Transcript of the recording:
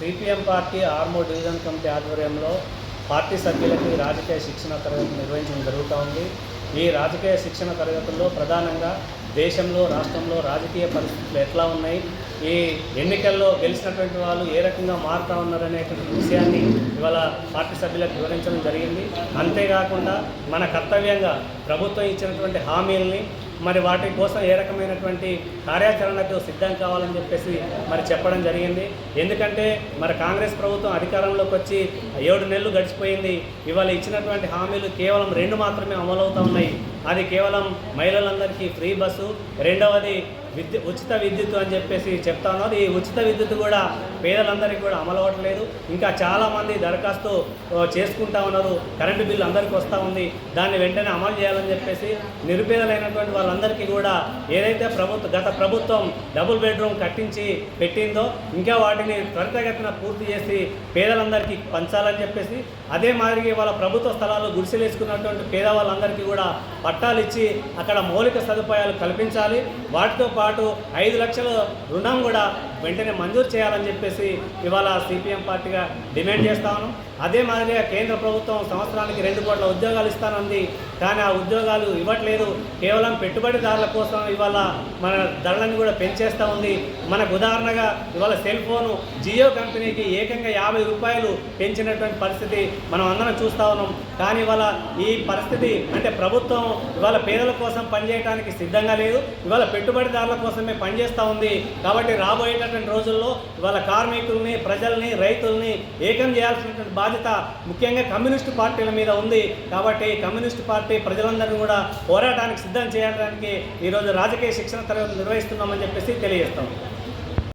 CPM party ఆర్మో division committee ఆధ్వర్యంలో party సభ్యులకి రాజకీయ శిక్షణ తరగతి నిర్వహించడం జరుగుతూ ఉంది. ఈ రాజకీయ శిక్షణ తరగతుల్లో ప్రధానంగా దేశంలో రాష్ట్రంలో రాజకీయ పరిస్థితులు ఎట్లా ఉన్నాయి? ఈ ఎన్నికల్లో గెలిచినటువంటి వాళ్ళు ఏ రకంగా మారుతా ఉన్నారనేటువంటి విషయాన్ని ఇవాళ పార్టీ సభ్యులకు వివరించడం జరిగింది. అంతేకాకుండా మన కర్తవ్యంగా ప్రభుత్వం ఇచ్చినటువంటి హామీల్ని మరి వాటి కోసం ఏ రకమైనటువంటి కార్యాచరణకు సిద్ధం కావాలని చెప్పేసి మరి చెప్పడం జరిగింది. ఎందుకంటే మరి కాంగ్రెస్ ప్రభుత్వం అధికారంలోకి వచ్చి ఏడు నెలలు గడిచిపోయింది. ఇవాళ ఇచ్చినటువంటి హామీలు కేవలం రెండు మాత్రమే అమలవుతూ ఉన్నాయి. అది కేవలం మహిళలందరికీ ఫ్రీ బస్సు రెండవది విద్యు ఉచిత విద్యుత్ అని చెప్పేసి చెప్తా ఉన్నారు. ఈ ఉచిత విద్యుత్ కూడా పేదలందరికీ కూడా అమలు అవ్వట్లేదు. ఇంకా చాలామంది దరఖాస్తు చేసుకుంటా ఉన్నారు. కరెంటు బిల్లు అందరికీ వస్తూ ఉంది. దాన్ని వెంటనే అమలు చేయాలని చెప్పేసి నిరుపేదలైనటువంటి వాళ్ళందరికీ కూడా ఏదైతే ప్రభుత్వ గత ప్రభుత్వం డబుల్ బెడ్రూమ్ కట్టించి పెట్టిందో ఇంకా వాటిని త్వరితగతిన పూర్తి చేసి పేదలందరికీ పంచాలని చెప్పేసి అదే మాదిరిగా వాళ్ళ ప్రభుత్వ స్థలాలు గుడిసెలు వేసుకున్నటువంటి పేదవాళ్ళందరికీ కూడా పట్టాలు ఇచ్చి అక్కడ మౌలిక సదుపాయాలు కల్పించాలి. వాటితో పాటు ఐదు లక్షల రుణం కూడా వెంటనే మంజూరు చేయాలని చెప్పేసి ఇవాళ సిపిఎం పార్టీగా డిమాండ్ చేస్తా ఉన్నాం. అదే మాదిరిగా కేంద్ర ప్రభుత్వం సంవత్సరానికి రెండు కోట్ల ఉద్యోగాలు ఇస్తానంది. కానీ ఆ ఉద్యోగాలు ఇవ్వట్లేదు. కేవలం పెట్టుబడిదారుల కోసం ఇవాళ మన ధరలను కూడా పెంచేస్తూ ఉంది. మనకు ఉదాహరణగా ఇవాళ సెల్ ఫోను జియో కంపెనీకి ఏకంగా యాభై రూపాయలు పెంచినటువంటి పరిస్థితి మనం అందరం చూస్తూ ఉన్నాం. కానీ ఇవాళ ఈ పరిస్థితి అంటే ప్రభుత్వం ఇవాళ పేదల కోసం పనిచేయడానికి సిద్ధంగా లేదు. ఇవాళ పెట్టుబడిదారుల కోసమే పనిచేస్తూ ఉంది. కాబట్టి రాబోయేటటువంటి రోజుల్లో ఇవాళ కార్మికుల్ని ప్రజల్ని రైతుల్ని ఏకం చేయాల్సినటువంటి బాధ్యత ముఖ్యంగా కమ్యూనిస్టు పార్టీల మీద ఉంది. కాబట్టి కమ్యూనిస్టు పార్టీ ప్రజలందరినీ కూడా పోరాటానికి సిద్ధం చేయడానికి ఈరోజు రాజకీయ శిక్షణ తరగతి నిర్వహిస్తున్నామని చెప్పేసి తెలియజేస్తాం.